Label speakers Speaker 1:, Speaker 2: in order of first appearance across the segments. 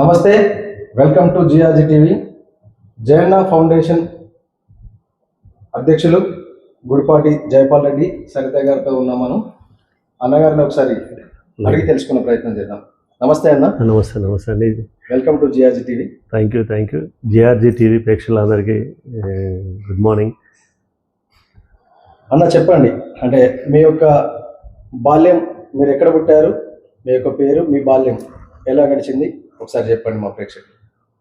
Speaker 1: నమస్తే welcome to GRG TV Jayanna foundation అధ్యక్షులు గుడిపాటి జయపాల్ రెడ్డి సరిత గారితో ఉన్నాం మనం. అన్నగారిని ఒకసారి అడిగి తెలుసుకునే ప్రయత్నం చేద్దాం. నమస్తే అన్న.
Speaker 2: నమస్తే నమస్తే అండి.
Speaker 1: Welcome to GRG TV
Speaker 2: thank you thank you GRG TV ప్రేక్షకులందరికీ గుడ్ మార్నింగ్
Speaker 1: అన్న చెప్పండి. అంటే మీ యొక్క బాల్యం మీరు ఎక్కడ పుట్టారు? మీ యొక్క పేరు మీ బాల్యం ఎలా గడిచింది? ఒకసారి చెప్పండి మా ప్రేక్షకులు.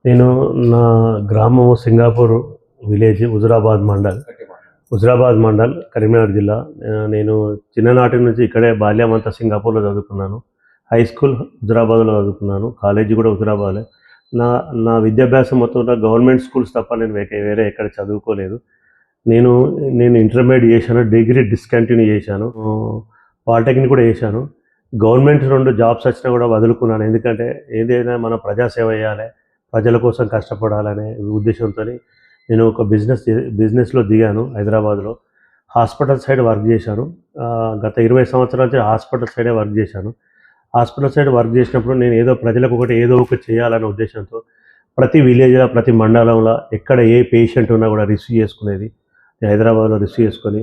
Speaker 2: నేను నా గ్రామము సింగాపూర్ విలేజ్ హుజురాబాద్ మండల్. హుజురాబాద్ మండల్ కరీంనగర్ జిల్లా. నేను చిన్ననాటి నుంచి ఇక్కడే బాల్యం అంతా సింగాపూర్లో చదువుకున్నాను. హై స్కూల్ హుజురాబాద్లో చదువుకున్నాను. కాలేజీ కూడా హుజురాబాదే. నా నా విద్యాభ్యాసం మొత్తం గవర్నమెంట్ స్కూల్స్ తప్ప నేను వేరే ఎక్కడ చదువుకోలేదు. నేను నేను ఇంటర్మీడియట్ చేశాను డిగ్రీ డిస్కంటిన్యూ చేశాను. పాలిటెక్నిక్ కూడా చేశాను. గవర్నమెంట్ రెండు జాబ్స్ వచ్చినా కూడా వదులుకున్నాను. ఎందుకంటే ఏదైనా మనం ప్రజాసేవ చేయాలి ప్రజల కోసం కష్టపడాలనే ఉద్దేశంతో నేను ఒక బిజినెస్ బిజినెస్లో దిగాను హైదరాబాద్లో. హాస్పిటల్ సైడ్ వర్క్ చేశాను. గత ఇరవై సంవత్సరాల నుంచి హాస్పిటల్ సైడే వర్క్ చేశాను. హాస్పిటల్ సైడ్ వర్క్ చేసినప్పుడు నేను ఏదో ప్రజలకు ఒకటి ఏదో ఒకటి చేయాలనే ఉద్దేశంతో ప్రతి విలేజ్లో ప్రతి మండలంలో ఎక్కడ ఏ పేషెంట్ ఉన్నా కూడా రిసీవ్ చేసుకునేది. నేను హైదరాబాద్లో రిసీవ్ చేసుకొని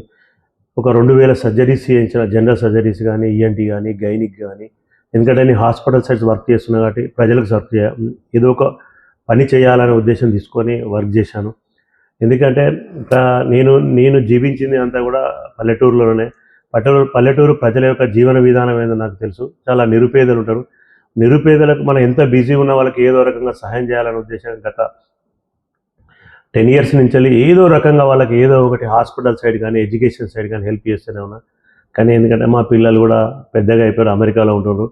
Speaker 2: ఒక రెండు వేల సర్జరీస్ చేయించిన జనరల్ సర్జరీస్ కానీ ఈఎన్టీ కానీ గైనిక్ కానీ ఎందుకంటే నేను హాస్పిటల్ సైడ్స్ వర్క్ చేస్తున్నా కాబట్టి ప్రజలకు సర్వ్ చేయ ఏదో ఒక పని చేయాలనే ఉద్దేశం తీసుకొని వర్క్ చేశాను. ఎందుకంటే నేను నేను జీవించింది అంతా కూడా పల్లెటూరులోనే. పల్లెటూరు పల్లెటూరు ప్రజల యొక్క జీవన విధానం ఏందో నాకు తెలుసు. చాలా నిరుపేదలు ఉంటారు. నిరుపేదలకు మనం ఎంత బిజీ ఉన్న వాళ్ళకి ఏదో రకంగా సహాయం చేయాలనే ఉద్దేశం గత టెన్ ఇయర్స్ నుంచి వెళ్ళి ఏదో రకంగా వాళ్ళకి ఏదో ఒకటి హాస్పిటల్ సైడ్ కానీ ఎడ్యుకేషన్ సైడ్ కానీ హెల్ప్ చేస్తూనే ఉన్నా. కానీ ఎందుకంటే మా పిల్లలు కూడా పెద్దగా అయిపోయారు అమెరికాలో ఉంటున్నారు.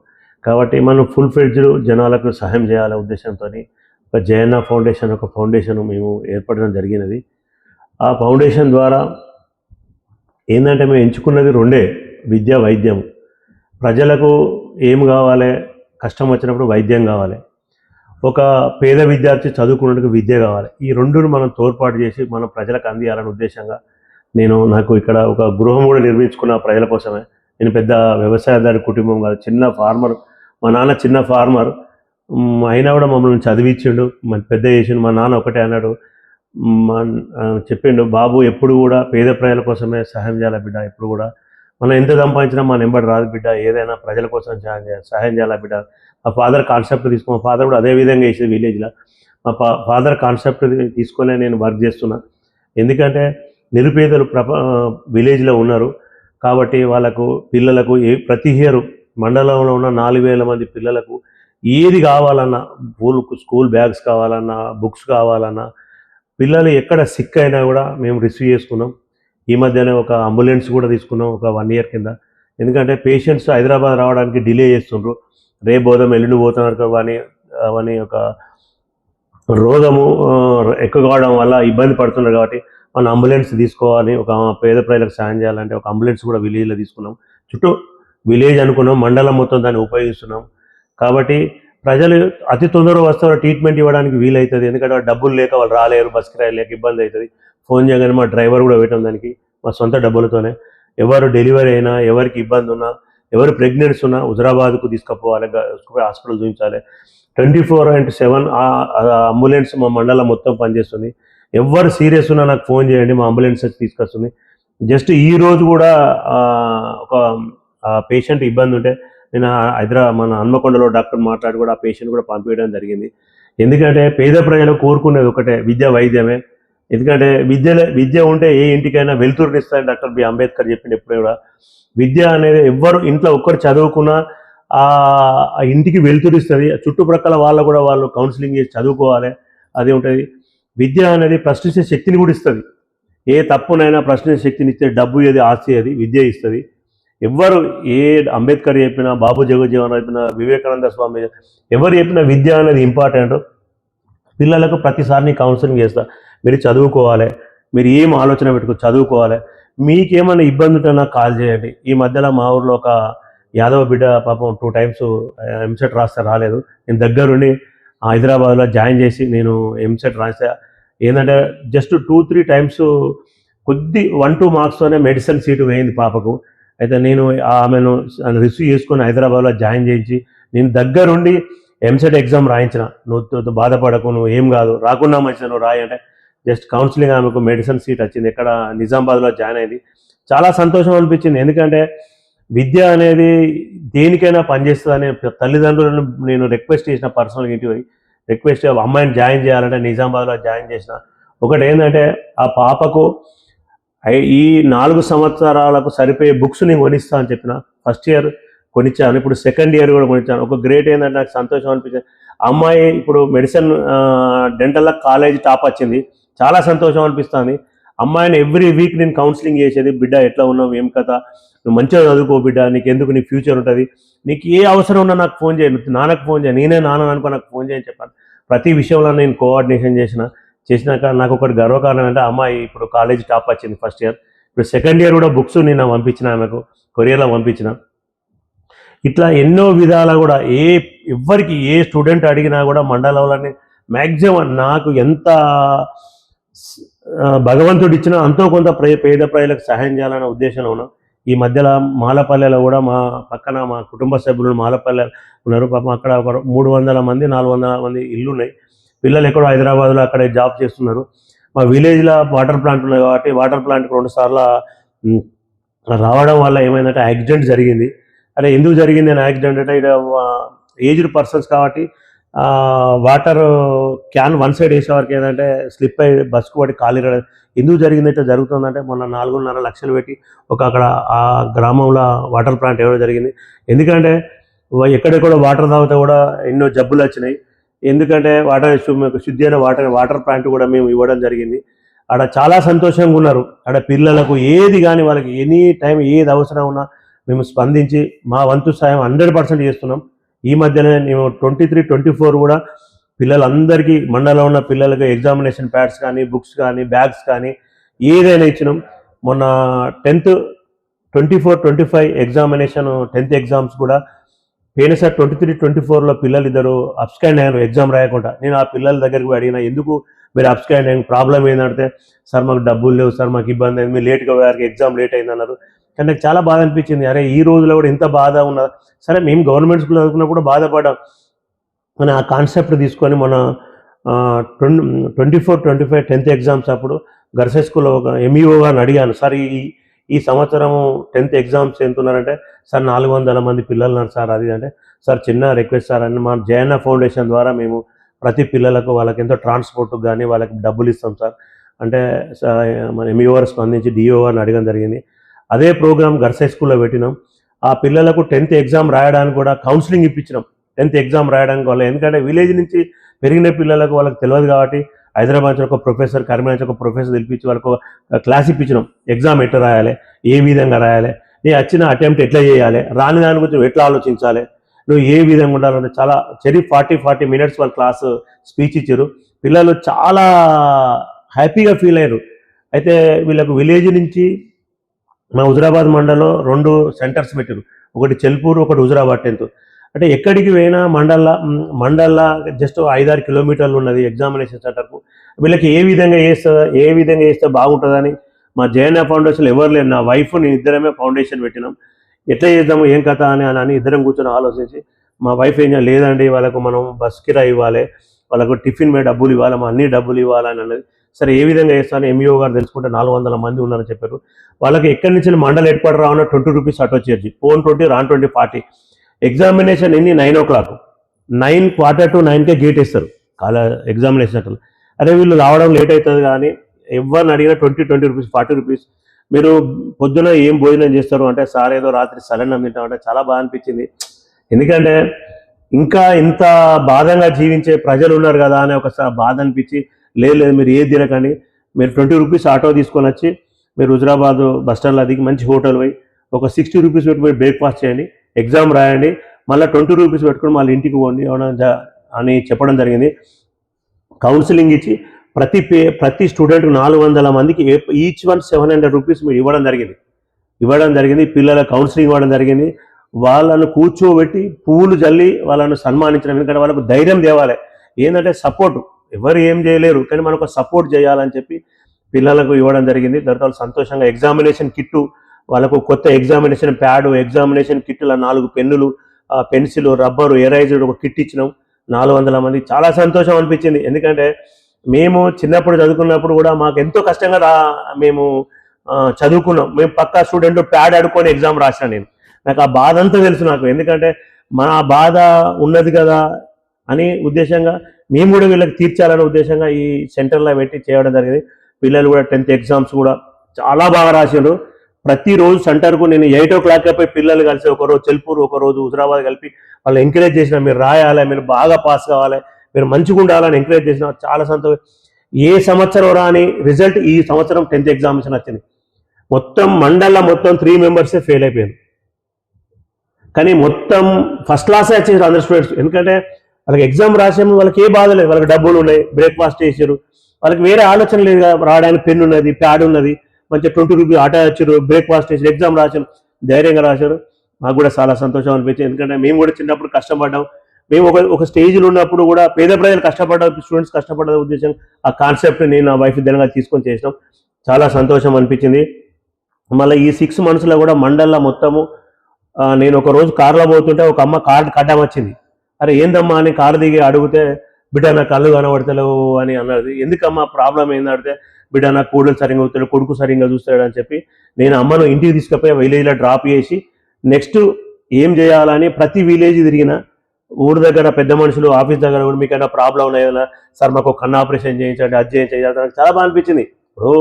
Speaker 2: కాబట్టి మనం ఫుల్ ఫ్లెడ్జ్డ్ జనాలకు సహాయం చేయాలనే ఉద్దేశంతో ఒక జయన్న ఫౌండేషన్ ఒక ఫౌండేషన్ మేము ఏర్పడడం జరిగినది. ఆ ఫౌండేషన్ ద్వారా ఏంటంటే మేము ఎంచుకున్నది రెండే విద్య వైద్యం. ప్రజలకు ఏం కావాలి కష్టం వచ్చినప్పుడు వైద్యం కావాలి. ఒక పేద విద్యార్థి చదువుకున్నట్టుకు విద్య కావాలి. ఈ రెండును మనం తోడ్పాటు చేసి మనం ప్రజలకు అందియాలనే ఉద్దేశంగా నేను నాకు ఇక్కడ ఒక గృహం కూడా నిర్మించుకున్న ప్రజల కోసమే. నేను పెద్ద వ్యవసాయదారి కుటుంబం కాదు చిన్న ఫార్మర్. మా నాన్న చిన్న ఫార్మర్. అయినా కూడా మమ్మల్ని చదివించిండు. పెద్ద చేసిండు. మా నాన్న ఒకటే అన్నాడు. మా చెప్పిండు బాబు ఎప్పుడు కూడా పేద ప్రజల కోసమే సహాయం చేయాలి బిడ్డ? ఎప్పుడు కూడా? మనం ఎంత సంపాదించినా మన నెంబర్ రాదు బిడ్డ. ఏదైనా ప్రజల కోసం సహాయం చేయాలి? సహాయం చేయాలి బిడ్డ? ఆ ఫాదర్ కాన్సెప్ట్ తీసుకుని మా ఫాదర్ కూడా అదే విధంగా వేసేది విలేజ్లో మా ఫా ఫాదర్ కాన్సెప్ట్ తీసుకొని నేను వర్క్ చేస్తున్నా. ఎందుకంటే నిరుపేదలు ప్రప విలేజ్లో ఉన్నారు. కాబట్టి వాళ్ళకు పిల్లలకు ఏ ప్రతి ఇయర్ మండలంలో ఉన్న నాలుగు వేల మంది పిల్లలకు ఏది కావాలన్నా స్కూల్ స్కూల్ బ్యాగ్స్ కావాలన్నా బుక్స్ కావాలన్నా పిల్లలు ఎక్కడ సిక్ అయినా కూడా మేము రిసీవ్ చేసుకున్నాం. ఈ మధ్యనే ఒక అంబులెన్స్ కూడా తీసుకున్నాం ఒక వన్ ఇయర్ కింద. ఎందుకంటే పేషెంట్స్ హైదరాబాద్ రావడానికి డిలే చేస్తుండ్రు. రేపు పోదాం ఎల్లుండి పోతున్నారు కానీ అవన్నీ ఒక రోగము ఎక్కువ కావడం వల్ల ఇబ్బంది పడుతున్నారు కాబట్టి మన అంబులెన్స్ తీసుకోవాలి ఒక పేద ప్రజలకు సాయం చేయాలంటే ఒక అంబులెన్స్ కూడా విలేజ్లో తీసుకున్నాం. చుట్టూ విలేజ్ అనుకున్నాం మండలం మొత్తం దాన్ని ఉపయోగిస్తున్నాం. కాబట్టి ప్రజలు అతి తొందరగా వస్తారు ట్రీట్మెంట్ ఇవ్వడానికి వీలవుతుంది ఎందుకంటే డబ్బులు లేక వాళ్ళు రాలేరు బస్ కిరాయి లేక ఇబ్బంది అవుతుంది ఫోన్ చేయగానే మా డ్రైవర్ కూడా వేయటం దానికి మా సొంత డబ్బులతోనే. ఎవరు డెలివరీ అయినా ఎవరికి ఇబ్బంది ఉన్నా ఎవరు ప్రెగ్నెంట్స్ ఉన్నా హుజరాబాద్కు తీసుకుపోవాలి తీసుకుపోయి హాస్పిటల్ చూపించాలి. Twenty four and seven ambulance మా మండలం మొత్తం పనిచేస్తుంది. ఎవరు సీరియస్ ఉన్నా నాకు ఫోన్ చేయండి మా అంబులెన్స్ వచ్చి తీసుకొస్తుంది. జస్ట్ ఈ రోజు కూడా ఒక పేషెంట్ ఇబ్బంది ఉంటే నేను హైదరాబాద్ మన హన్మకొండలో డాక్టర్ మాట్లాడి కూడా ఆ పేషెంట్ కూడా పంపించడం జరిగింది. ఎందుకంటే పేద ప్రజలు కోరుకునేది ఒకటే విద్య వైద్యమే. ఎందుకంటే విద్యలే విద్య ఉంటే ఏ ఇంటికైనా వెలుతురునిస్తారని డాక్టర్ బి. అంబేద్కర్ చెప్పింది ఎప్పుడు కూడా. విద్య అనేది ఎవ్వరు ఇంట్లో ఒక్కరు చదువుకున్నా ఆ ఆ ఇంటికి వెలుతురిస్తుంది చుట్టుప్రక్కల వాళ్ళు కూడా వాళ్ళు కౌన్సిలింగ్ చేసి చదువుకోవాలి. అది ఉంటుంది. విద్య అనేది ప్రశ్నించే శక్తిని కూడా ఇస్తుంది. ఏ తప్పునైనా ప్రశ్నించే శక్తిని ఇస్తే డబ్బు ఏది ఆస్తి అది విద్య ఇస్తుంది. ఎవ్వరు ఏ అంబేద్కర్ చెప్పినా బాబు జగజ్జీవన్ చెప్పినా వివేకానంద స్వామి ఎవరు చెప్పినా విద్య అనేది ఇంపార్టెంట్ పిల్లలకు ప్రతిసారి కౌన్సిలింగ్ చేస్తా. మీరు చదువుకోవాలి. మీరు ఏం ఆలోచన పెట్టుకో చదువుకోవాలి. మీకేమైనా ఇబ్బంది ఉంటే నాకు కాల్ చేయండి. ఈ మధ్యలో మా ఊర్లో ఒక యాదవ బిడ్డ పాపం టూ టైమ్స్ ఎంసెట్ రాస్తే రాలేదు. నేను దగ్గరుండి హైదరాబాద్లో జాయిన్ చేసి నేను ఎంసెట్ రాసా ఏంటంటే జస్ట్ టూ త్రీ టైమ్స్ కొద్ది వన్ టూ మార్క్స్తోనే మెడిసిన్ సీటు వేయింది పాపకు. అయితే నేను ఆమెను రిసీవ్ చేసుకొని హైదరాబాద్లో జాయిన్ చేయించి నేను దగ్గరుండి ఎంసెట్ ఎగ్జామ్ రాయించిన. నువ్వు బాధపడకు నువ్వు ఏం కాదు. రాకుండా మంచిది నువ్వు రాయంటే జస్ట్ కౌన్సిలింగ్ ఆమెకు మెడిసిన్ సీట్ వచ్చింది. ఇక్కడ నిజామాబాద్లో జాయిన్ అయింది. చాలా సంతోషం అనిపించింది. ఎందుకంటే విద్య అనేది దేనికైనా పనిచేస్తుందని తల్లిదండ్రులను నేను రిక్వెస్ట్ చేసిన పర్సనల్ ఇంటి పోయి రిక్వెస్ట్ అమ్మాయిని జాయిన్ చేయాలంటే నిజామాబాద్లో జాయిన్ చేసిన. ఒకటి ఏంటంటే ఆ పాపకు ఈ నాలుగు సంవత్సరాలకు సరిపోయే బుక్స్ నేను కొనిస్తా అని చెప్పిన. ఫస్ట్ ఇయర్ కొనిచ్చాను. ఇప్పుడు సెకండ్ ఇయర్ కూడా కొనిచ్చాను. ఒక గ్రేట్ ఏంటంటే నాకు సంతోషం అనిపించింది. అమ్మాయి ఇప్పుడు మెడిసిన్ డెంటల్ కాలేజ్ టాప్ వచ్చింది. చాలా సంతోషం అనిపిస్తుంది. అమ్మాయిని ఎవ్రీ వీక్ నేను కౌన్సిలింగ్ చేసేది బిడ్డ ఎట్లా ఉన్నావు? ఏం కథ? నువ్వు మంచిగా చదువుకో బిడ్డ నీకు ఎందుకు నీ ఫ్యూచర్ ఉంటుంది? నీకు ఏ అవసరం ఉన్నా నాకు ఫోన్ చేయి నాన్నకు ఫోన్ చేయి నేనే నాన్న అనుకో నాకు ఫోన్ చేయని చెప్పాను. ప్రతి విషయంలో నేను కోఆర్డినేషన్ చేసిన చేసినాక నాకు ఒకటి గర్వకారణం అంటే అమ్మాయి ఇప్పుడు కాలేజ్ టాప్ వచ్చింది ఫస్ట్ ఇయర్ ఇప్పుడు సెకండ్ ఇయర్ కూడా బుక్స్ నేను పంపించిన ఆమెకు కొరియర్లో పంపించిన. ఇట్లా ఎన్నో విధాల కూడా ఏ ఎవ్వరికి ఏ స్టూడెంట్ అడిగినా కూడా మండలంలోనే మ్యాక్సిమం నాకు ఎంత భగవంతుడు ఇచ్చిన అంతో కొంత ప్రే పేద ప్రజలకు సహాయం చేయాలనే ఉద్దేశంలో ఉన్నాం. ఈ మధ్యలో మాలపల్లెలో కూడా మా పక్కన మా కుటుంబ సభ్యులు మాలపల్లె ఉన్నారు. పాపం అక్కడ ఒక మూడు వందల మంది నాలుగు వందల మంది ఇల్లు ఉన్నాయి పిల్లలు ఎక్కడో హైదరాబాద్లో అక్కడే జాబ్ చేస్తున్నారు. మా విలేజ్లో వాటర్ ప్లాంట్ ఉన్నాయి కాబట్టి వాటర్ ప్లాంట్కి రెండు సార్లు రావడం వల్ల ఏమైందంటే యాక్సిడెంట్ జరిగింది. అరే ఎందుకు జరిగింది అని యాక్సిడెంట్ అంటే ఇక్కడ ఏజ్డ్ పర్సన్స్ కాబట్టి వాటర్ క్యాన్ వన్ సైడ్ వేసేవారికి ఏంటంటే స్లిప్ అయ్యి బస్కు పడి ఖాళీ ఎందుకు జరిగిందంటే జరుగుతుందంటే మొన్న నాలుగున్నర లక్షలు పెట్టి ఒక అక్కడ ఆ గ్రామంలో వాటర్ ప్లాంట్ ఇవ్వడం జరిగింది. ఎందుకంటే ఎక్కడెక్కడ వాటర్ తాగితే కూడా ఎన్నో జబ్బులు వచ్చినాయి. ఎందుకంటే వాటర్ శుద్ధి అయిన వాటర్ వాటర్ ప్లాంట్ కూడా మేము ఇవ్వడం జరిగింది. ఆడ చాలా సంతోషంగా ఉన్నారు. ఆడ పిల్లలకు ఏది కానీ వాళ్ళకి ఎనీ టైం ఏది అవసరం ఉన్నా మేము స్పందించి మా వంతు సాయం హండ్రెడ్ పర్సెంట్ చేస్తున్నాం. ఈ మధ్యనే మేము ట్వంటీ త్రీ ట్వంటీ ఫోర్ కూడా పిల్లలందరికీ మండలంలో ఉన్న పిల్లలకి ఎగ్జామినేషన్ ప్యాడ్స్ కానీ బుక్స్ కానీ బ్యాగ్స్ కానీ ఏదైనా ఇచ్చినాం. మొన్న tenth twenty four twenty five examination tenth exams కూడా పోయినసారి ట్వంటీ త్రీ ట్వంటీ ఫోర్లో పిల్లలు ఇద్దరు అప్స్కాండ్ అయ్యారు ఎగ్జామ్ రాయకుండా. నేను ఆ పిల్లల దగ్గరికి అడిగిన ఎందుకు మీరు అప్స్కాండ్ అయ్యారు ప్రాబ్లం ఏంటంటే సార్ మాకు డబ్బులు లేవు సార్ మాకు ఇబ్బంది అయింది మీరు లేట్గా పోయారు ఎగ్జామ్ లేట్ అయింది అన్నారు. కానీ నాకు చాలా బాధ అనిపించింది. అరే ఈ రోజులో కూడా ఇంత బాధ ఉన్నదా సరే మేము గవర్నమెంట్ స్కూల్ చదువుకున్నా కూడా బాధపడాం మన ఆ కాన్సెప్ట్ తీసుకొని మన twenty twenty four twenty five tenth exams అప్పుడు గర్సె స్కూల్లో ఒక ఎంఈఓ గారిని అడిగాను. సార్ ఈ ఈ సంవత్సరం టెన్త్ ఎగ్జామ్స్ ఎంత ఉన్నారంటే సార్ నాలుగు వందల మంది పిల్లలు ఉన్నారు సార్ అది అంటే సార్ చిన్న రిక్వెస్ట్ సార్ అని మా జయన్న ఫౌండేషన్ ద్వారా మేము ప్రతి పిల్లలకు వాళ్ళకి ఎంతో ట్రాన్స్పోర్ట్ కానీ వాళ్ళకి డబ్బులు ఇస్తాం సార్. అంటే మన ఎంఈఓఆర్ స్పందించి డిఓ అని అడగడం జరిగింది. అదే ప్రోగ్రామ్ గర్సై స్కూల్లో పెట్టినాం. ఆ పిల్లలకు టెన్త్ ఎగ్జామ్ రాయడానికి కూడా కౌన్సిలింగ్ ఇప్పించినాం. టెన్త్ ఎగ్జామ్ రాయడానికి వల్ల ఎందుకంటే విలేజ్ నుంచి పెరిగిన పిల్లలకు వాళ్ళకి తెలియదు కాబట్టి హైదరాబాద్ నుంచి ఒక ప్రొఫెసర్ కరీంనగర్ నుంచి ఒక ప్రొఫెసర్ పిలిపించి వాళ్ళకు ఒక క్లాస్ ఇప్పించినాం. ఎగ్జామ్ ఎట్లా రాయాలి? ఏ విధంగా రాయాలి? నీ వచ్చిన అటెంప్ట్ ఎట్లా చేయాలి? రాని దాని గురించి ఎట్లా ఆలోచించాలి? నువ్వు ఏ విధంగా ఉండాలంటే చాలా చెరీ ఫార్టీ ఫార్టీ మినిట్స్ వాళ్ళ క్లాస్ స్పీచ్ ఇచ్చారు. పిల్లలు చాలా హ్యాపీగా ఫీల్ అయ్యారు. అయితే వీళ్ళకు విలేజ్ నుంచి మా హుజరాబాద్ మండలంలో రెండు సెంటర్స్ పెట్టారు ఒకటి చెల్పూరు ఒకటి హుజరాబాద్ టెన్త్. అంటే ఎక్కడికి పోయినా మండల మండల జస్ట్ ఐదారు కిలోమీటర్లు ఉన్నది ఎగ్జామినేషన్ సెంటర్కు. వీళ్ళకి ఏ విధంగా చేస్తుందా ఏ విధంగా చేస్తే బాగుంటుందని మా జయన ఫౌండేషన్ ఎవరు లేరు. నా వైఫ్ నేను ఇద్దరమే ఫౌండేషన్ పెట్టినాం. ఎట్లా చేద్దాము ఏం కథ అని అని ఇద్దరం కూర్చొని ఆలోచించి మా వైఫ్ ఏం లేదండి వాళ్ళకు మనం బస్ కిరా ఇవ్వాలి వాళ్ళకు టిఫిన్ మీద డబ్బులు ఇవ్వాలి మా అన్ని డబ్బులు ఇవ్వాలని అన్నది సరే ఏ విధంగా చేస్తాను ఎంఈఓ గారు తెలుసుకుంటే నాలుగు వందల మంది ఉన్నారని చెప్పారు. వాళ్ళకి ఎక్కడి నుంచి మండల్ హెడ్ క్వార్టర్ రావన్న ట్వంటీ రూపీస్ ఆటో చార్జీ ఫోన్ ట్వంటీ రాన్ ట్వంటీ ఫార్టీ. ఎగ్జామినేషన్ ఎన్ని? Nine o'clock. Nine quarter to నైన్కే gate ఇస్తారు కాల ఎగ్జామినేషన్ అట్లా అరే వీళ్ళు రావడం లేట్ అవుతుంది కానీ ఎవరిని అడిగినా twenty twenty rupees forty rupees. మీరు పొద్దున ఏం భోజనం చేస్తారు అంటే సార్ ఏదో రాత్రి సలన్నం తింటామంటే చాలా బాగా అనిపించింది. ఎందుకంటే ఇంకా ఇంత బాధంగా జీవించే ప్రజలు ఉన్నారు కదా అని ఒక బాధ అనిపించి లేదు లేదు మీరు ఏది తినకండి. మీరు ట్వంటీ రూపీస్ ఆటో తీసుకొని వచ్చి మీరు హుజరాబాద్ బస్ స్టాండ్లో దిగి మంచి హోటల్ పోయి ఒక సిక్స్టీ రూపీస్ పెట్టి మీరు బ్రేక్ఫాస్ట్ చేయండి ఎగ్జామ్ రాయండి మళ్ళీ ట్వంటీ రూపీస్ పెట్టుకొని మళ్ళీ ఇంటికి పోండి అని చెప్పడం జరిగింది. కౌన్సిలింగ్ ఇచ్చి ప్రతి పే ప్రతి స్టూడెంట్కి నాలుగు వందల మందికి each one seven hundred rupees మీరు ఇవ్వడం జరిగింది. ఇవ్వడం జరిగింది పిల్లల కౌన్సిలింగ్ ఇవ్వడం జరిగింది. వాళ్ళను కూర్చోబెట్టి పూలు జల్లి వాళ్ళను సన్మానించడం ఎందుకంటే వాళ్ళకు ధైర్యం తేవాలి. ఏంటంటే సపోర్టు. ఎవరు ఏం చేయలేరు కానీ మనకు సపోర్ట్ చేయాలని చెప్పి పిల్లలకు ఇవ్వడం జరిగింది. తర్వాత వాళ్ళు సంతోషంగా ఎగ్జామినేషన్ కిట్టు వాళ్ళకు కొత్త ఎగ్జామినేషన్ ప్యాడ్ ఎగ్జామినేషన్ కిట్టుల నాలుగు పెన్నులు పెన్సిల్ రబ్బరు ఎరైజర్ ఒక కిట్ ఇచ్చినాం. నాలుగు వందల మంది. చాలా సంతోషం అనిపించింది. ఎందుకంటే మేము చిన్నప్పుడు చదువుకున్నప్పుడు కూడా మాకు ఎంతో కష్టంగా రా మేము చదువుకున్నాం. మేము పక్కా స్టూడెంట్ ప్యాడ్ ఆడుకొని ఎగ్జామ్ రాసాను నేను. నాకు ఆ బాధ అంతా తెలుసు నాకు. ఎందుకంటే మన బాధ ఉన్నది కదా అని ఉద్దేశంగా మేము కూడా వీళ్ళకి తీర్చాలనే ఉద్దేశంగా ఈ సెంటర్లో పెట్టి చేయడం జరిగింది. పిల్లలు కూడా టెన్త్ ఎగ్జామ్స్ కూడా చాలా బాగా రాసారు ప్రతిరోజు సెంటర్కు నేను ఎయిట్ ఓ క్లాక్ పోయి పిల్లలు కలిసి ఒకరోజు చెల్పూరు ఒకరోజు హుజరాబాద్ కలిపి వాళ్ళు ఎంకరేజ్ చేసిన మీరు రాయాలి మీరు బాగా పాస్ కావాలి మీరు మంచిగా ఉండాలని ఎంకరేజ్ చేసిన చాలా సంతోషం. ఏ సంవత్సరం రాని రిజల్ట్ ఈ సంవత్సరం టెన్త్ ఎగ్జామినేషన్ వచ్చింది మొత్తం మండల మొత్తం త్రీ మెంబర్సే ఫెయిల్ అయిపోయారు. కానీ మొత్తం ఫస్ట్ క్లాసే వచ్చేసారు అందరు స్టూడెంట్స్ ఎందుకంటే వాళ్ళకి ఎగ్జామ్ రాసాము వాళ్ళకి ఏ బాధ లేదు. వాళ్ళకి డబ్బులు ఉన్నాయి బ్రేక్ఫాస్ట్ చేశారు వాళ్ళకి వేరే ఆలోచన లేదు రావడానికి పెన్ ఉన్నది ప్యాడ్ ఉన్నది. మంచిగా ట్వంటీ రూపీ ఆటో వచ్చారు బ్రేక్ఫాస్ట్ చేసి ఎగ్జామ్ రాశారు ధైర్యంగా రాశారు మాకు కూడా చాలా సంతోషం అనిపించింది. ఎందుకంటే మేము కూడా చిన్నప్పుడు కష్టపడ్డాం. మేము ఒక ఒక స్టేజ్లో ఉన్నప్పుడు కూడా పేద ప్రజలు కష్టపడ్డ స్టూడెంట్స్ కష్టపడ్డ ఉద్దేశం. ఆ కాన్సెప్ట్ నేను నా వైఫ్ ఇద్దరుగా తీసుకొని చేసినాం. చాలా సంతోషం అనిపించింది. మళ్ళీ ఈ సిక్స్ మంత్స్లో కూడా మండల్లో మొత్తము నేను ఒక రోజు కార్లో పోతుంటే ఒక అమ్మ కార్ కడ్డం వచ్చింది. అరే ఏందమ్మా అని కారు దిగి అడిగితే బిడ్డ నా కళ్ళు కనబడతలేవు అని అన్నది. ఎందుకమ్మా ప్రాబ్లం ఏంది బిడ్డ నా కూడలు సరిగ్గా అవుతాడు కొడుకు సరిగ్గా చూస్తాడు అని చెప్పి నేను అమ్మను ఇంటికి తీసుకుపోయి విలేజ్లో డ్రాప్ చేసి నెక్స్ట్ ఏం చేయాలని ప్రతి విలేజ్ తిరిగిన ఊరి దగ్గర పెద్ద మనుషులు ఆఫీస్ దగ్గర కూడా మీకైనా ప్రాబ్లం ఉన్నాయన్నా సార్ మాకు కన్ను ఆపరేషన్ చేయించండి అది చేయించండి నాకు చాలా బాగా అనిపించింది. ఇప్పుడు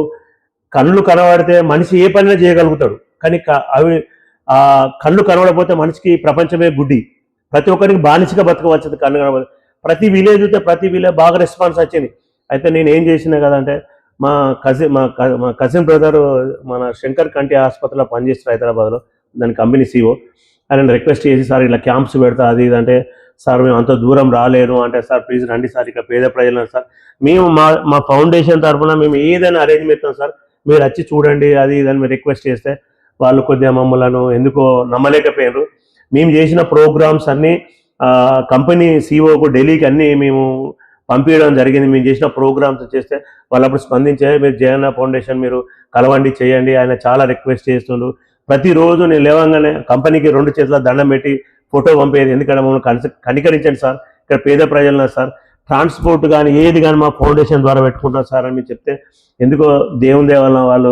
Speaker 2: కళ్ళు కనబడితే మనిషి ఏ పనైనా చేయగలుగుతాడు. కానీ అవి ఆ కళ్ళు కనబడకపోతే మనిషికి ప్రపంచమే గుడ్డి. ప్రతి ఒక్కరికి బానిసగా బతకవలసింది కన్ను ప్రతి విలేజ్ అయితే ప్రతి విలేజ్ బాగా రెస్పాన్స్ వచ్చింది. అయితే నేను ఏం చేసిన కదంటే మా కజిన్ మా క- మా కజిన్ బ్రదర్ మన శంకర్ కంటి ఆసుపత్రిలో పనిచేస్తారు హైదరాబాద్లో దాని కంపెనీ సీఓ ఆయన రిక్వెస్ట్ చేసి సార్ ఇలా క్యాంప్స్ పెడతా అది ఇది అంటే సార్ మేము అంత దూరం రాలేను అంటే సార్ ప్లీజ్ రండి సార్ ఇక పేద ప్రజలు సార్. మేము మా మా ఫౌండేషన్ తరఫున మేము ఏదైనా అరేంజ్ చేస్తాం సార్. మీరు వచ్చి చూడండి అది ఇదని మీరు రిక్వెస్ట్ చేస్తే వాళ్ళు కొద్దిగా మమ్మల్ని ఎందుకో నమ్మలేకపోయారు మేము చేసిన ప్రోగ్రామ్స్ అన్నీ కంపెనీ సీఓకు ఢిల్లీకి అన్నీ మేము పంపించడం జరిగింది. మేము చేసిన ప్రోగ్రామ్స్ చేస్తే వాళ్ళు అప్పుడు స్పందించే మీరు జగన్న ఫౌండేషన్ మీరు కలవండి చేయండి ఆయన చాలా రిక్వెస్ట్ చేస్తుండ్రు ప్రతిరోజు నేను లేవంగానే కంపెనీకి రెండు చేతుల దండం పెట్టి ఫోటో పంపేది. ఎందుకంటే మమ్మల్ని కనికరించండి సార్. ఇక్కడ పేద ప్రజలను సార్. ట్రాన్స్పోర్ట్ కానీ ఏది కానీ మా ఫౌండేషన్ ద్వారా పెట్టుకుంటాం సార్ అని మీరు చెప్తే ఎందుకో దేవుని దేవాలయం వాళ్ళు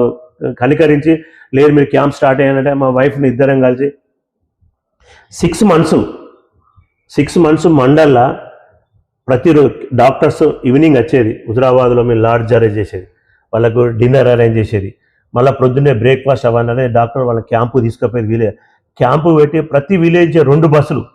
Speaker 2: కనికరించి లేదు మీరు క్యాంప్ స్టార్ట్ అయ్యానంటే మా వైఫ్ని ఇద్దరం కలిసి సిక్స్ మంత్స్ సిక్స్ మంత్స్ మండల్లా ప్రతిరోజు డాక్టర్స్ ఈవినింగ్ వచ్చేది. హుజరాబాద్లో మేము లాడ్జ్ అరేంజ్ చేసేది. వాళ్ళకు డిన్నర్ అరేంజ్ చేసేది. మళ్ళీ ప్రొద్దున్నే బ్రేక్ఫాస్ట్ అవన్నీ డాక్టర్ వాళ్ళ క్యాంపు తీసుకుపోయేది విలేజ్ క్యాంపు పెట్టి ప్రతి విలేజ్ రెండు బస్సులు.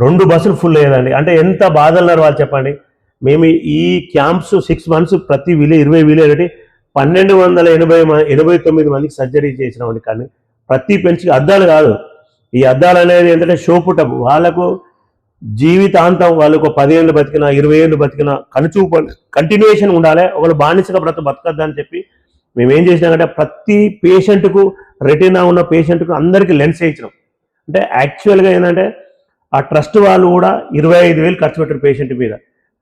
Speaker 2: రెండు బస్సులు ఫుల్ అయ్యేదండి. అంటే ఎంత బాధలున్నారు వాళ్ళు చెప్పండి. మేము ఈ క్యాంప్స్ సిక్స్ మంత్స్ ప్రతి విలేజ్ ఇరవై విలేజ్ అంటే పన్నెండు వందల ఎనభై మ- ఎనభై తొమ్మిది మందికి సర్జరీ చేసినామండి. కానీ ప్రతి పెంచి అద్దాలు కాదు. ఈ అద్దాలు అనేది ఏంటంటే షో వాళ్ళకు జీవితాంతం వాళ్ళకు పదిహేళ్ళు బతికినా ఇరవై ఏళ్ళు బతికిన కనుచూపు కంటిన్యూషన్ ఉండాలి. ఒకళ్ళు బానిసగా బ్రత బతకద్దని చెప్పి మేము ఏం చేసినామంటే ప్రతి పేషెంట్కు రెటీనా ఉన్న పేషెంట్కు అందరికీ లెన్స్ వేయించినాం. అంటే యాక్చువల్గా ఏంటంటే ఆ ట్రస్ట్ వాళ్ళు కూడా ఇరవై ఐదు వేలు ఖర్చు పెట్టారు పేషెంట్ మీద.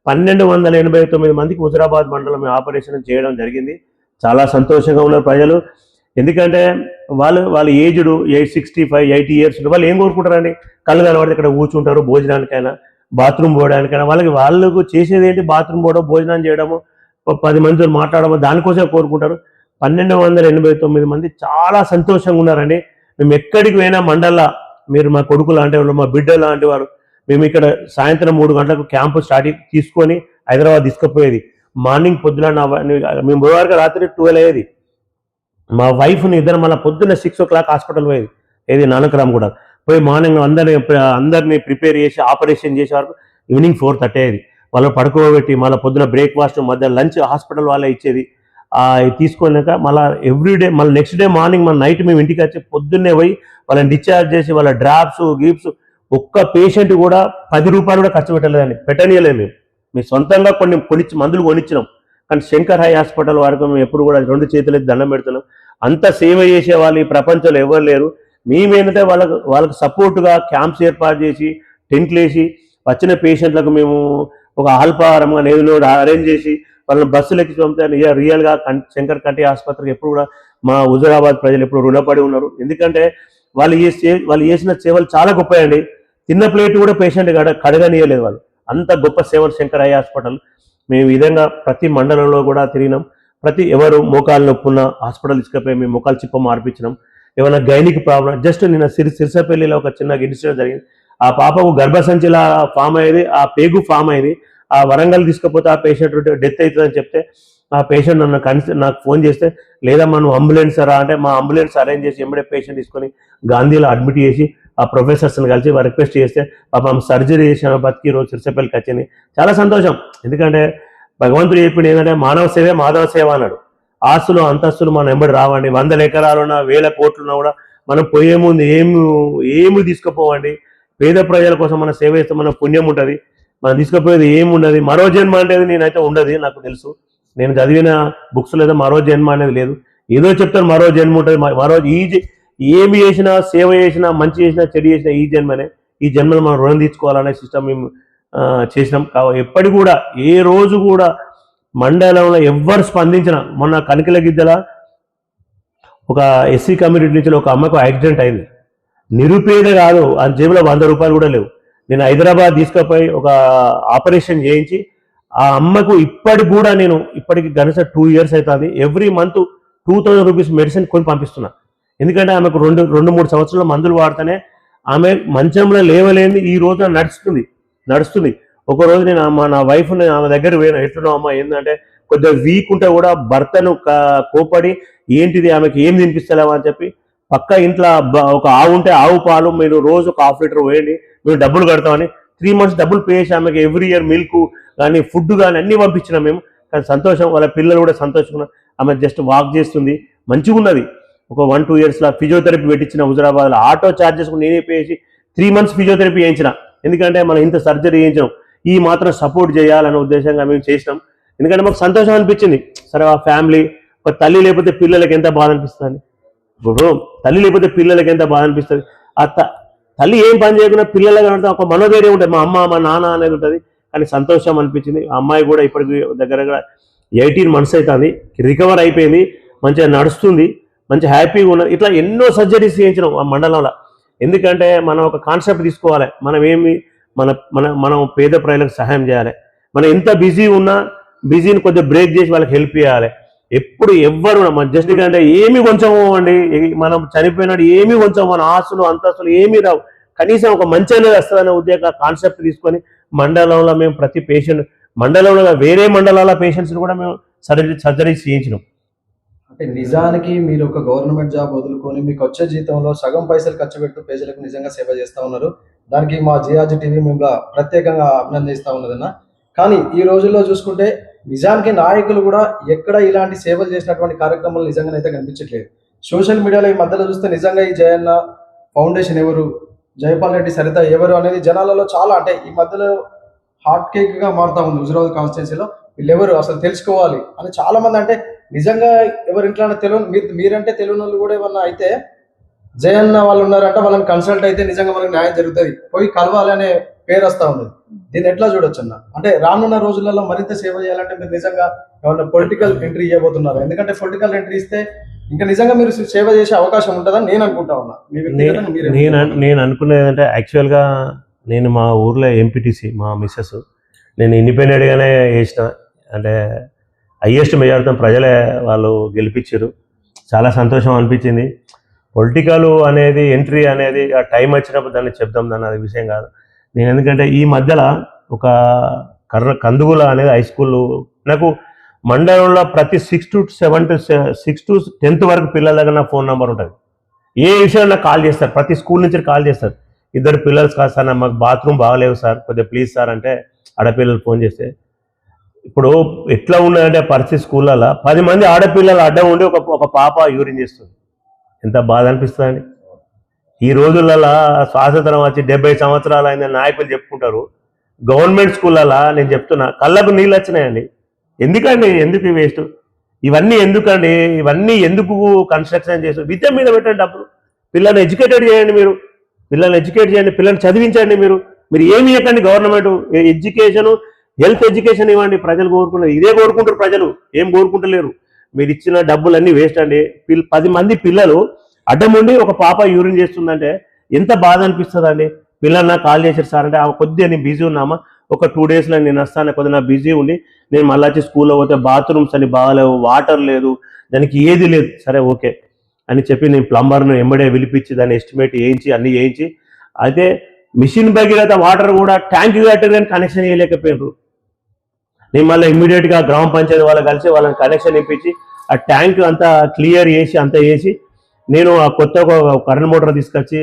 Speaker 2: పన్నెండు వందల ఎనభై తొమ్మిది మందికి హుజరాబాద్ మండలం ఆపరేషన్ చేయడం జరిగింది. చాలా సంతోషంగా ఉన్నారు ప్రజలు. ఎందుకంటే వాళ్ళు వాళ్ళ aged eight sixty five eighty years వాళ్ళు ఏం కోరుకుంటారండి? కళ్ళు కనబడితే ఇక్కడ కూర్చుంటారు భోజనానికైనా బాత్రూమ్ పోవడానికైనా. వాళ్ళకి వాళ్ళకు చేసేది ఏంటి? బాత్రూమ్ పోవడం భోజనం చేయడము పది మందితో మాట్లాడము దానికోసం కోరుకుంటారు. పన్నెండు వందల ఎనభై తొమ్మిది మంది చాలా సంతోషంగా ఉన్నారండి. మేము ఎక్కడికి పోయినా మండల్లా మీరు మా కొడుకు లాంటి వాళ్ళు మా బిడ్డ లాంటి వారు మేము ఇక్కడ సాయంత్రం మూడు గంటలకు క్యాంపు స్టార్ట్ తీసుకొని హైదరాబాద్ తీసుకుపోయేది. మార్నింగ్ పొద్దున మేము పోయేవారికి రాత్రి ట్వెల్వ్ అయ్యేది. మా వైఫ్ని ఇద్దరు మళ్ళీ పొద్దున్న సిక్స్ ఓ క్లాక్ హాస్పిటల్ పోయేది. ఏది నానకరామ్ కూడా. పోయి మార్నింగ్ అందరిని అందరినీ ప్రిపేర్ చేసి ఆపరేషన్ చేసే వరకు ఈవినింగ్ ఫోర్ థర్టీ అయ్యేది. వాళ్ళు పడుకోబెట్టి మళ్ళీ పొద్దున బ్రేక్ఫాస్ట్ మధ్య లంచ్ హాస్పిటల్ వాళ్ళే ఇచ్చేది. తీసుకున్నాక మళ్ళీ ఎవ్రీడే మళ్ళీ నెక్స్ట్ డే మార్నింగ్ మన నైట్ మేము ఇంటికి వచ్చి పొద్దున్నే పోయి వాళ్ళని డిశ్చార్జ్ చేసి వాళ్ళ డ్రాప్స్ గీప్స్ ఒక్క పేషెంట్ కూడా పది రూపాయలు కూడా ఖర్చు పెట్టలేదండి పెట్టనీయలేదు మేము. మేము సొంతంగా కొన్ని కొనిచ్చి మందులు కొనిచ్చినాం. కానీ శంకర్ హై హాస్పిటల్ వరకు మేము ఎప్పుడు కూడా రెండు చేతులైతే దండం పెడుతున్నాం. అంత సేవ చేసే వాళ్ళు ఈ ప్రపంచంలో ఎవరు లేరు. మేమేంటంటే వాళ్ళకు వాళ్ళకు సపోర్టుగా క్యాంప్స్ ఏర్పాటు చేసి టెంట్లు వేసి వచ్చిన పేషెంట్లకు మేము ఒక అల్పాహారం కానీ అరేంజ్ చేసి వాళ్ళని బస్సులు ఎక్కి పంపుతాను ఇక రియల్గా శంకర్ కంటి ఆసుపత్రికి ఎప్పుడు కూడా మా హుజరాబాద్ ప్రజలు ఎప్పుడు రుణపడి ఉన్నారు. ఎందుకంటే వాళ్ళు చేసే వాళ్ళు చేసిన సేవలు చాలా గొప్పయండి. తిన్న ప్లేట్ కూడా పేషెంట్ కడ కడగనీయలేదు వాళ్ళు. అంత గొప్ప సేవలు శంకర్ హై హాస్పిటల్. మేము విధంగా ప్రతి మండలంలో కూడా తిరిగినాం. ప్రతి ఎవరు మోకాలు నొప్పి ఉన్న హాస్పిటల్ తీసుకుపోయి మేము మోకాలు చిప్ప మార్పించినాం. ఏమైనా గైనిక్ ప్రాబ్లం జస్ట్ నిన్న సిరి సిరిసపల్లిలో ఒక చిన్న ఇన్సిడెంట్ జరిగింది. ఆ పాపకు గర్భసంచిలా ఫామ్ అయ్యేది ఆ పేగు ఫామ్ అయ్యేది. ఆ వరంగల్ తీసుకపోతే ఆ పేషెంట్ డెత్ అవుతుందని చెప్తే ఆ పేషెంట్ నన్ను కన్సి నాకు ఫోన్ చేస్తే లేదా మనం అంబులెన్స్ రా అంటే మా అంబులెన్స్ అరేంజ్ చేసి ఎంబడే పేషెంట్ తీసుకొని గాంధీలో అడ్మిట్ చేసి ఆ ప్రొఫెసర్స్ని కలిసి వారు రిక్వెస్ట్ చేస్తే పాపం సర్జరీ చేసిన బతికి రోజు సిరిసపల్లికి వచ్చింది చాలా సంతోషం. ఎందుకంటే భగవంతుడు చెప్పింది ఏంటంటే మానవ సేవే మాధవ సేవ అన్నాడు. ఆస్తులు అంతస్తులు మనం ఎంబడి రావండి. వందల ఎకరాలున్నా వేల కోట్లున్నా కూడా మనం పోయే ముందు ఏమి ఏమి తీసుకుపోవండి? పేద ప్రజల కోసం మనం సేవ చేస్తే మన పుణ్యం ఉంటుంది. మనం తీసుకుపోయేది ఏమి ఉండదు. మరో జన్మ అనేది నేనైతే ఉండదు నాకు తెలుసు. నేను చదివిన బుక్స్ లేదా మరో జన్మ అనేది లేదు. ఏదో చెప్తాను మరో జన్మ ఉంటుంది మరో ఈ ఏమి చేసినా సేవ చేసినా మంచి చేసినా చెడు చేసినా ఈ జన్మనే. ఈ జన్మను మనం రుణం తీర్చుకోవాలనే సిస్టమ్ మేము చేసినాం. కావ ఎప్పటి కూడా ఏ రోజు కూడా మండలంలో ఎవ్వరు స్పందించిన మొన్న కనికల గిద్దల ఒక ఎస్సీ కమ్యూనిటీ నుంచి ఒక అమ్మకు యాక్సిడెంట్ అయింది. నిరుపేద కాదు ఆ జేబులో వంద రూపాయలు కూడా లేవు. నేను హైదరాబాద్ తీసుకుపోయి ఒక ఆపరేషన్ చేయించి ఆ అమ్మకు ఇప్పటికి కూడా నేను ఇప్పటికి గణస టూ ఇయర్స్ అవుతుంది. Every month two thousand rupees medicine కొని పంపిస్తున్నా. ఎందుకంటే ఆమెకు రెండు రెండు మూడు సంవత్సరాల మందులు వాడితేనే ఆమె మంచంలో లేవలేని ఈ రోజున నడుస్తుంది నడుస్తుంది. ఒక రోజు నేను అమ్మ నా వైఫ్ని ఆమె దగ్గర పోయిన ఎట్లున్నావు అమ్మ ఏంటంటే కొద్దిగా వీక్ ఉంటే కూడా భర్తను కోపడి ఏంటిది ఆమెకి ఏం తినిపిస్తలేవా అని చెప్పి పక్క ఇంట్లో ఒక ఆవు ఉంటే ఆవు పాలు మీరు రోజు ఒక హాఫ్ లీటర్ వేయండి మేము డబ్బులు కడతామని త్రీ మంత్స్ డబ్బులు పే చేసి ఆమెకి ఎవ్రీ ఇయర్ మిల్క్ కానీ ఫుడ్ కానీ అన్ని పంపించినాం మేము. కానీ సంతోషం వాళ్ళ పిల్లలు కూడా సంతోషంగా ఆమె జస్ట్ వాక్ చేస్తుంది మంచిగా ఉన్నది ఒక వన్ టూ ఇయర్స్లో ఫిజియోథెరపీ పెట్టించిన హుజరాబాద్లో. ఆటో ఛార్జెస్ నేనే పేసి త్రీ మంత్స్ ఫిజియోథెరపీ చేయించిన. ఎందుకంటే మనం ఇంత సర్జరీ చేయించాం ఈ మాత్రం సపోర్ట్ చేయాలనే ఉద్దేశంగా మేము చేసినాం. ఎందుకంటే మాకు సంతోషం అనిపించింది. సరే ఆ ఫ్యామిలీ ఒక తల్లి లేకపోతే పిల్లలకి ఎంత బాధ అనిపిస్తుంది? ఇప్పుడు తల్లి లేకపోతే పిల్లలకి ఎంత బాధ అనిపిస్తుంది? ఆ త- తల్లి ఏం పని చేయకుండా పిల్లలకి అంటే ఒక మనోధైర్యం ఉంటుంది. మా అమ్మ మా నాన్న అనేది ఉంటుంది. కానీ సంతోషం అనిపించింది. ఆ అమ్మాయి కూడా ఇప్పటికి దగ్గర దగ్గర ఎయిటీన్ మంత్స్ అవుతుంది. రికవర్ అయిపోయింది. మంచిగా నడుస్తుంది. మంచి హ్యాపీగా ఉన్నది ఇట్లా ఎన్నో సర్జరీస్ చేయించినాం ఆ మండలంలో. ఎందుకంటే మనం ఒక కాన్సెప్ట్ తీసుకోవాలి. మనం ఏమి మన మన మనం పేద ప్రజలకు సహాయం చేయాలి. మనం ఎంత బిజీ ఉన్నా బిజీని కొద్దిగా బ్రేక్ చేసి వాళ్ళకి హెల్ప్ చేయాలి. ఎప్పుడు ఎవ్వరు మన జస్ట్ అంటే ఏమి కొంచెము అండి మనం చనిపోయినాడు ఏమి కొంచెం మన ఆస్తులు అంతస్తులు ఏమీ రావు. కనీసం ఒక మంచి అనేది వస్తుందనే ఉద్యోగ కాన్సెప్ట్ తీసుకొని మండలంలో మేము ప్రతి పేషెంట్ మండలంలో వేరే మండలాల పేషెంట్స్ని కూడా మేము సర్జరీ సర్జరీస్ చేయించినాం.
Speaker 1: నిజానికి మీరు ఒక గవర్నమెంట్ జాబ్ వదులుకొని మీకు వచ్చే జీతంలో సగం పైసలు ఖర్చు పెడుతూ ప్రజలకు నిజంగా సేవ చేస్తా ఉన్నారు. దానికి మా జిఆర్జీ టీవీ మేము ప్రత్యేకంగా అభినందిస్తూ ఉన్నదన్న కానీ ఈ రోజుల్లో చూసుకుంటే నిజానికి నాయకులు కూడా ఎక్కడ ఇలాంటి సేవలు చేసినటువంటి కార్యక్రమాలు నిజంగా అయితే కనిపించట్లేదు. సోషల్ మీడియాలో ఈ మధ్యలో చూస్తే నిజంగా ఈ జయన్న ఫౌండేషన్ ఎవరు జయపాల్ రెడ్డి సరిత ఎవరు అనేది జనాలలో చాలా అంటే ఈ మధ్యలో హాట్ కేక్గా మారుతా ఉంది హుజరాబాద్ కాన్స్టిట్యున్సీలో. వీళ్ళెవరు అసలు తెలుసుకోవాలి అని చాలా మంది అంటే నిజంగా ఎవరి ఇంట్లో తెలియని మీరు మీరంటే తెలియని వాళ్ళు కూడా ఏమన్నా అయితే జయన్న వాళ్ళు ఉన్నారంటే వాళ్ళని కన్సల్ట్ అయితే నిజంగా మనకు న్యాయం జరుగుతుంది. పోయి కలవాలి అనే పేరు వస్తా ఉంది. దీన్ని ఎట్లా చూడొచ్చు అన్న? అంటే రానున్న రోజులలో మరింత సేవ చేయాలంటే మీరు నిజంగా ఏమన్నా పొలిటికల్ ఎంట్రీ ఇవ్వబోతున్నారు? ఎందుకంటే పొలిటికల్ ఎంట్రీ ఇస్తే ఇంకా నిజంగా మీరు సేవ చేసే అవకాశం ఉంటుందని నేను అనుకుంటా ఉన్నా.
Speaker 2: నేను నేను అనుకునేది ఏంటంటే యాక్చువల్గా నేను మా ఊర్లో ఎంపీటీసీ మా మిస్సెస్ నేను ఇండిపెండెంట్గానే చేసిన. అంటే హయ్యెస్ట్ మెజారిటీ ప్రజలే వాళ్ళు గెలిపించారు. చాలా సంతోషం అనిపించింది. పొలిటికల్ అనేది ఎంట్రీ అనేది ఆ టైం వచ్చినప్పుడు దాన్ని చెప్దాం దాన్ని అది విషయం కాదు. నేను ఎందుకంటే ఈ మధ్యలో ఒక కర్ర కందుగుల అనేది హై స్కూల్ నాకు మండలంలో ప్రతి six to seven to six to tenth వరకు పిల్లల దగ్గర నా ఫోన్ నెంబర్ ఉంటుంది. ఏ విషయంలో నాకు కాల్ చేస్తారు. ప్రతి స్కూల్ నుంచి కాల్ చేస్తారు. ఇద్దరు పిల్లలు కాదు సార్ మాకు బాత్రూమ్ బాగలేవు సార్. కొద్దిగా ప్లీజ్ సార్ అంటే ఆడపిల్లలు ఫోన్ చేస్తే ఇప్పుడు ఎట్లా ఉన్నదంటే పరిస్థితి స్కూళ్ళలో పది మంది ఆడపిల్లలు అడ్డం ఉండి ఒక ఒక పాప యూరిన్ చేస్తుంది. ఎంత బాధ అనిపిస్తుందండి. ఈ రోజులలో స్వాతంత్రం వచ్చి డెబ్బై సంవత్సరాలు అయిన నాయకులు చెప్పుకుంటారు. గవర్నమెంట్ స్కూళ్ళలో నేను చెప్తున్నా కళ్ళకు నీళ్ళు వచ్చినాయండి. ఎందుకండి? ఎందుకు వేస్ట్? ఇవన్నీ ఎందుకండి? ఇవన్నీ ఎందుకు కన్స్ట్రక్షన్ చేస్తారు విద్య మీద పెట్టండి డబ్బులు. పిల్లల్ని ఎడ్యుకేటెడ్ చేయండి మీరు. పిల్లల్ని ఎడ్యుకేట్ చేయండి పిల్లల్ని చదివించండి మీరు. మీరు ఏమి ఇవ్వకండి గవర్నమెంట్? ఎడ్యుకేషన్ హెల్త్ ఎడ్యుకేషన్ ఇవ్వండి ప్రజలు కోరుకున్నారు ఇదే కోరుకుంటారు ప్రజలు ఏం కోరుకుంటలేరు. మీరు ఇచ్చిన డబ్బులన్నీ వేస్ట్ అండి. పిల్ పది మంది పిల్లలు అడ్డం ఉండి ఒక పాప యూరిన్ చేస్తుందంటే ఎంత బాధ అనిపిస్తుంది అండి పిల్లలు నాకు కాల్ చేశారు సార్ అంటే ఆమె కొద్దిగా నేను బిజీ ఉన్నామా? ఒక టూ డేస్లో నేను వస్తాను కొద్దిగా బిజీ ఉండి నేను మళ్ళీ వచ్చి స్కూల్లో పోతే బాత్రూమ్స్ అని బాగాలేవు వాటర్ లేదు దానికి ఏది లేదు. సరే ఓకే అని చెప్పి నేను ప్లంబర్ను ఎంబడే పిలిపించి దాన్ని ఎస్టిమేట్ వేయించి అన్ని వేయించి అయితే మిషన్ భగీరథ వాటర్ కూడా ట్యాంక్ కట్టారు కానీ కనెక్షన్ చేయలేకపోయినారు నేను మళ్ళీ ఇమ్మీడియట్గా గ్రామ పంచాయతీ వాళ్ళు కలిసి వాళ్ళని కనెక్షన్ ఇప్పించి ఆ ట్యాంక్ అంతా క్లియర్ చేసి అంతా వేసి నేను ఆ కొత్త కరెంట్ మోటార్ తీసుకొచ్చి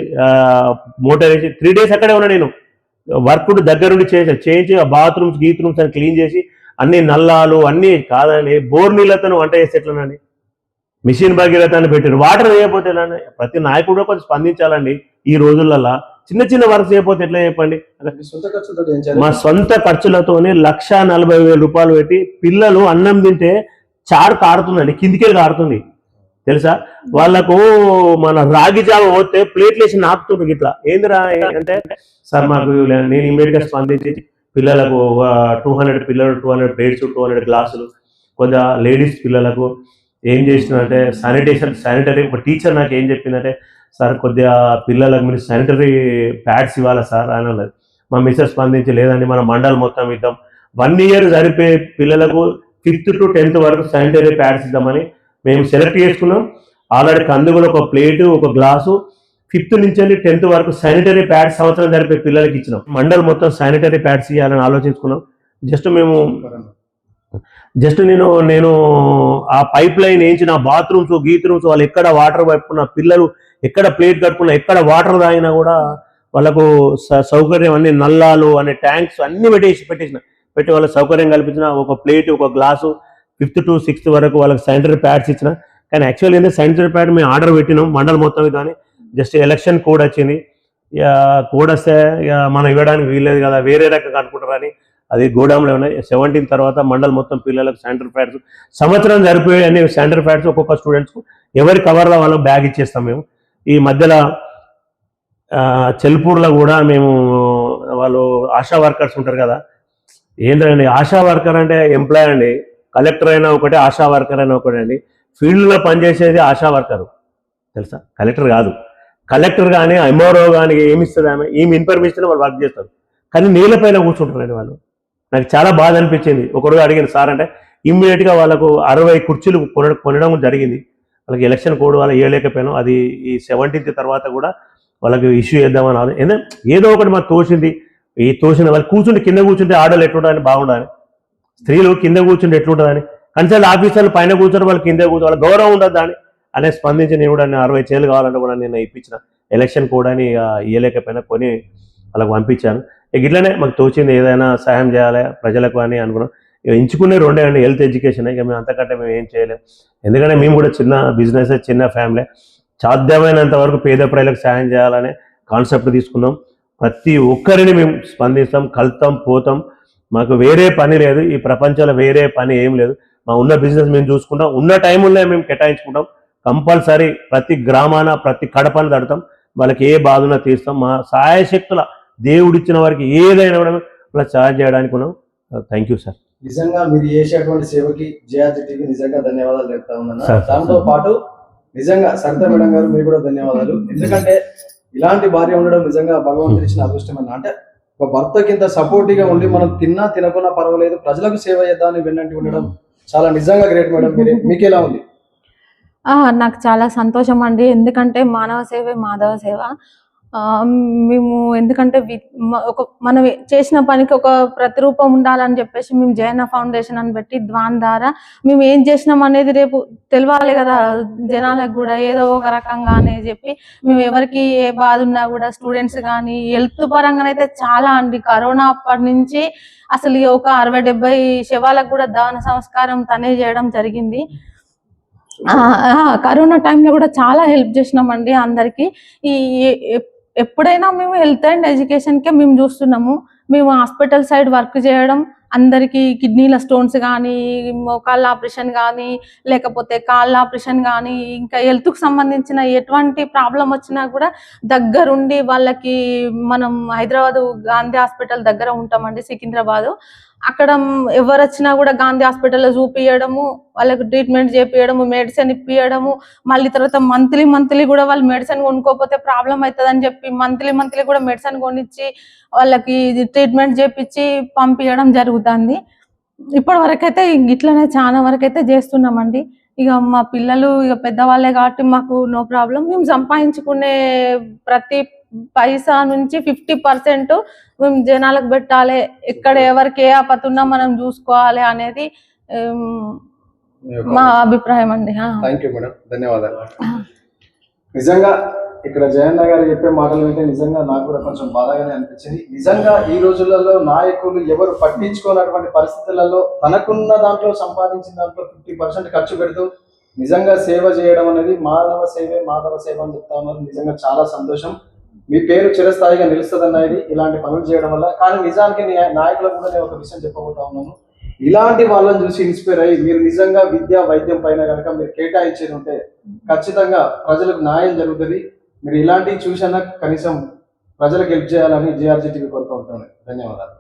Speaker 2: మోటార్ వేసి త్రీ డేస్ అక్కడే ఉన్నా నేను. వర్క్ దగ్గరుండి చేసి చేయించి ఆ బాత్రూమ్స్ గీత్రూమ్స్ అని క్లీన్ చేసి అన్ని నల్లాలు అన్ని కాదని బోర్ నీళ్ళతో వంట చేస్తే ఎట్లనని మిషన్ భగీరథ అని పెట్టారు. వాటర్ వేయకపోతే ప్రతి నాయకుడు కొంచెం స్పందించాలండి ఈ రోజులలో చిన్న చిన్న వర్క్ చేయకపోతే ఎట్లా చెప్పండి?
Speaker 1: మీ సొంత
Speaker 2: ఖర్చులతోనే లక్ష నలభై వేల రూపాయలు పెట్టి పిల్లలు అన్నం తింటే చారు కారుతుందండి కిందికే కారుతుంది. తెలుసా? వాళ్ళకు మన రాగి జావ పోతే ప్లేట్లు వేసి నాపుతుండ్రు ఇట్లా ఏందిరా అంటే సార్ మాకు నేను ఇమీడియట్గా స్పందించి పిల్లలకు టూ హండ్రెడ్ పిల్లలు two hundred plates two hundred గ్లాసులు. కొద్దిగా లేడీస్ పిల్లలకు ఏం చేసినంటే శానిటేషన్ శానిటరీ ఒక టీచర్ నాకు ఏం చెప్పిందంటే సార్ కొద్దిగా పిల్లలకు మీరు శానిటరీ ప్యాడ్స్ ఇవ్వాలా సార్? అని మా మిస్సెస్ స్పందించి లేదండి మన మండల్ మొత్తం ఇద్దాం. వన్ ఇయర్ సరిపోయే పిల్లలకు ఫిఫ్త్ టు టెన్త్ వరకు శానిటరీ ప్యాడ్స్ ఇద్దామని మేము సెలెక్ట్ చేసుకున్నాం. ఆల్రెడీ కందుగులు ఒక ప్లేటు ఒక గ్లాసు ఫిఫ్త్ నుంచి వెళ్ళి టెన్త్ వరకు శానిటరీ ప్యాడ్స్ సంవత్సరం జరిపే పిల్లలకి ఇచ్చినాం. మండల్ మొత్తం శానిటరీ ప్యాడ్స్ ఇవ్వాలని ఆలోచించుకున్నాం. జస్ట్ మేము జస్ట్ నేను నేను ఆ పైప్ లైన్ వేయించిన నా బాత్రూమ్స్ గీత్రూమ్స్ వాళ్ళు ఎక్కడ వాటర్ పట్టుకున్న పిల్లలు ఎక్కడ ప్లేట్ కట్టుకున్నా ఎక్కడ వాటర్ తాగినా కూడా వాళ్ళకు స- సౌకర్యం అన్ని నల్లాలు అనే ట్యాంక్స్ అన్ని పెట్టేసి పెట్టేసిన. పెట్టి వాళ్ళకి సౌకర్యం కల్పించిన ఒక ప్లేట్ ఒక గ్లాసు ఫిఫ్త్ టు సిక్స్త్ వరకు వాళ్ళకి శానిటరీ ప్యాడ్స్ ఇచ్చిన. కానీ యాక్చువల్ ఏంటంటే శానిటరీ ప్యాడ్ మేము ఆర్డర్ పెట్టినాం మండల మొత్తం కానీ జస్ట్ ఎలక్షన్ కోడ్ వచ్చింది. ఇక కోడ్ వస్తే ఇక మనం ఇవ్వడానికి వీల్లేదు కదా వేరే రకంగా అనుకుంటారని అది గోడాంలో ఉన్నాయి. సెవెంటీన్ తర్వాత మండల్ మొత్తం పిల్లలకు శానిటరీ ప్యాడ్స్ సంవత్సరం సరిపోయే అన్ని శానిటరీ ప్యాడ్స్ ఒక్కొక్క స్టూడెంట్స్కు ఎవరి కవర్లో వాళ్ళకి బ్యాగ్ ఇచ్చేస్తాం మేము. ఈ మధ్యలో చెల్పూర్లో కూడా మేము వాళ్ళు ఆశా వర్కర్స్ ఉంటారు కదా. ఏంటండి ఆశా వర్కర్ అంటే ఎంప్లాయ్ అండి. కలెక్టర్ అయినా ఒకటే ఆశా వర్కర్ అయినా ఒకటే అండి. ఫీల్డ్లో పనిచేసేది ఆశా వర్కరు. తెలుసా? కలెక్టర్ కాదు. కలెక్టర్ కానీ ఎంఆర్ఓ కానీ ఏమి ఇస్తుంది ఆమె? ఏమి ఇన్ఫర్మేషన్ వాళ్ళు వర్క్ చేస్తారు. కానీ నీళ్ళపైన కూర్చుంటారండి వాళ్ళు. నాకు చాలా బాధ అనిపించింది. ఒకరోజు అడిగిన సార్ అంటే ఇమ్మీడియట్గా వాళ్ళకు అరవై కుర్చీలు కొన కొనడం జరిగింది. వాళ్ళకి ఎలక్షన్ కోడ్ వాళ్ళు ఇవ్వలేకపోయాను అది ఈ సెవెంటీన్త్ తర్వాత కూడా వాళ్ళకి ఇష్యూ చేద్దామని ఆలో- ఏదో? ఏదో ఒకటి మాకు తోచింది. ఈ తోచిన వాళ్ళు కూర్చుంటే కింద కూర్చుంటే ఆడలు ఎట్లుంటుందని బాగుండాలి. స్త్రీలు కింద కూర్చుంటే ఎట్లుంటుందని కన్సల్ట్ ఆఫీసర్లు పైన కూర్చొని వాళ్ళు కింద కూర్చొని వాళ్ళ గౌరవం ఉండదు దాని అనే స్పందించి నేను కూడా నేను అరవై చేలు కావాలంటే కూడా నేను ఇప్పించిన ఎలక్షన్ కూడా అని ఇవ్వలేకపోయినా కొని వాళ్ళకి పంపించాను. ఇట్లనే మాకు తోచింది ఏదైనా సహాయం చేయాలి ప్రజలకు అని అనుకున్నాం. ఇక ఎంచుకునే రెండే అండి హెల్త్ ఎడ్యుకేషన్ ఇక మేము అంతకంటే మేము ఏం చేయలేం. ఎందుకంటే మేము కూడా చిన్న బిజినెస్ చిన్న ఫ్యామిలీ సాధ్యమైనంత వరకు పేద ప్రజలకు సాయం చేయాలనే కాన్సెప్ట్ తీసుకున్నాం. ప్రతి ఒక్కరిని మేము స్పందిస్తాం కలుతాం పోతాం. మాకు వేరే పని లేదు ఈ ప్రపంచంలో వేరే పని ఏం లేదు. మా ఉన్న బిజినెస్ మేము చూసుకుంటాం. ఉన్న టైంలో మేము కేటాయించుకుంటాం. కంపల్సరీ ప్రతి గ్రామాన ప్రతి కడపను తడతాం. వాళ్ళకి ఏ బాధన తీస్తాం మా సహాయ శక్తుల దేవుడిచ్చిన వారికి ఏదైనా కూడా వాళ్ళ సహాయం చేయడానికి ఉన్నాం థ్యాంక్ యూ సార్
Speaker 1: నిజంగా మీరు చేసేటువంటి సేవకి జేఆర్జీ టీవీ నిజంగా ధన్యవాదాలు చెప్తా ఉందన్న
Speaker 2: సార్,
Speaker 1: దాంతో. పాటు నిజంగా సరిత మేడం గారు మీకు కూడా ధన్యవాదాలు. ఎందుకంటే ఇలాంటి భార్య ఉండడం నిజంగా భగవంతుడు ఇచ్చిన అదృష్టమైన అంటే ఒక భర్తకి ఇంత సపోర్టివ్గా ఉండి మనం తిన్నా తినకున్నా పర్వాలేదు ప్రజలకు సేవ చేద్దామని వెన్నంటి ఉండడం చాలా నిజంగా గ్రేట్ మేడం. మీరు మీకు ఎలా ఉంది?
Speaker 3: ఆ, నాకు చాలా సంతోషం అండి. ఎందుకంటే మానవ సేవే మాధవ సేవ. మేము ఎందుకంటే ఒక మనం చేసిన పనికి ఒక ప్రతిరూపం ఉండాలని చెప్పేసి మేము జయన ఫౌండేషన్ అని పెట్టి ద్వాన్ ద్వారా మేము ఏం చేసినాం అనేది రేపు తెలవాలి కదా జనాలకు కూడా ఏదో ఒక రకంగా అనేది చెప్పి మేము ఎవరికి ఏ బాధ ఉన్నా కూడా స్టూడెంట్స్ కానీ హెల్త్ పరంగానైతే చాలా అండి. కరోనా అప్పటి నుంచి అసలు ఒక అరవై డెబ్బై శవాలకు కూడా దాన సంస్కారం తనే చేయడం జరిగింది. కరోనా టైంలో కూడా చాలా హెల్ప్ చేసినామండి అందరికి. ఈ ఎప్పుడైనా మేము హెల్త్ అండ్ ఎడ్యుకేషన్కే మేము చూస్తున్నాము. మేము హాస్పిటల్ సైడ్ వర్క్ చేయడం అందరికి కిడ్నీల స్టోన్స్ కానీ మోకాళ్ళ ఆపరేషన్ కానీ లేకపోతే కాళ్ళ ఆపరేషన్ కానీ ఇంకా హెల్త్కు సంబంధించిన ఎటువంటి ప్రాబ్లం వచ్చినా కూడా దగ్గరుండి వాళ్ళకి మనం హైదరాబాద్ గాంధీ హాస్పిటల్ దగ్గర ఉంటామండి సికింద్రాబాద్. అక్కడ ఎవరు వచ్చినా కూడా గాంధీ హాస్పిటల్లో చూపియడము వాళ్ళకి ట్రీట్మెంట్ చేపియడము మెడిసిన్ ఇప్పియడము మళ్ళీ తర్వాత మంత్లీ మంత్లీ కూడా వాళ్ళు మెడిసిన్ కొనుక్కోకపోతే ప్రాబ్లం అవుతుందని చెప్పి మంత్లీ మంత్లీ కూడా మెడిసిన్ కొనిచ్చి వాళ్ళకి ట్రీట్మెంట్ చేపించి పంపించడం జరుగుతుంది. ఇప్పటి వరకైతే ఇట్లనే చాలా వరకైతే చేస్తున్నామండి. ఇక మా పిల్లలు ఇక పెద్దవాళ్ళే కాబట్టి మాకు నో ప్రాబ్లం. మేము సంపాదించుకునే ప్రతి పైసా నుంచి ఫిఫ్టీ పర్సెంట్ మేము జనాలకు పెట్టాలి. ఎక్కడ ఎవరికి ఏ ఆపత్తి ఉన్నా మనం చూసుకోవాలి అనేది మా అభిప్రాయం అండి.
Speaker 1: థ్యాంక్ యూ మేడం ధన్యవాదాలు. నిజంగా ఇక్కడ జయన్న గారు చెప్పే మాటలు వింటే నిజంగా నాకు కూడా కొంచెం బాధగానే అనిపించింది. నిజంగా ఈ రోజులలో నాయకులు ఎవరు పట్టించుకోనటువంటి పరిస్థితులలో తనకున్న దాంట్లో సంపాదించిన దాంట్లో ఫిఫ్టీ పర్సెంట్ ఖర్చు పెడుతూ నిజంగా సేవ చేయడం అనేది మానవ సేవే మాధవ సేవ అని చెప్తా ఉన్నారు. నిజంగా చాలా సంతోషం. మీ పేరు చిరస్థాయిగా నిలుస్తుందన్నది ఇలాంటి పనులు చేయడం వల్ల. కానీ నిజానికి నాయకులకు కూడా నేను ఒక విషయం చెప్పబోతా ఉన్నాను. ఇలాంటి వాళ్ళని చూసి ఇన్స్పైర్ అయ్యి మీరు నిజంగా విద్య వైద్యం పైన కనుక మీరు కేటాయించేది ఉంటే ఖచ్చితంగా ప్రజలకు న్యాయం జరుగుతుంది. మీరు ఇలాంటివి చూసినా కనీసం ప్రజలకు హెల్ప్ చేయాలని జిఆర్జీ టీవీ కోరుకుంటున్నాను ధన్యవాదాలు.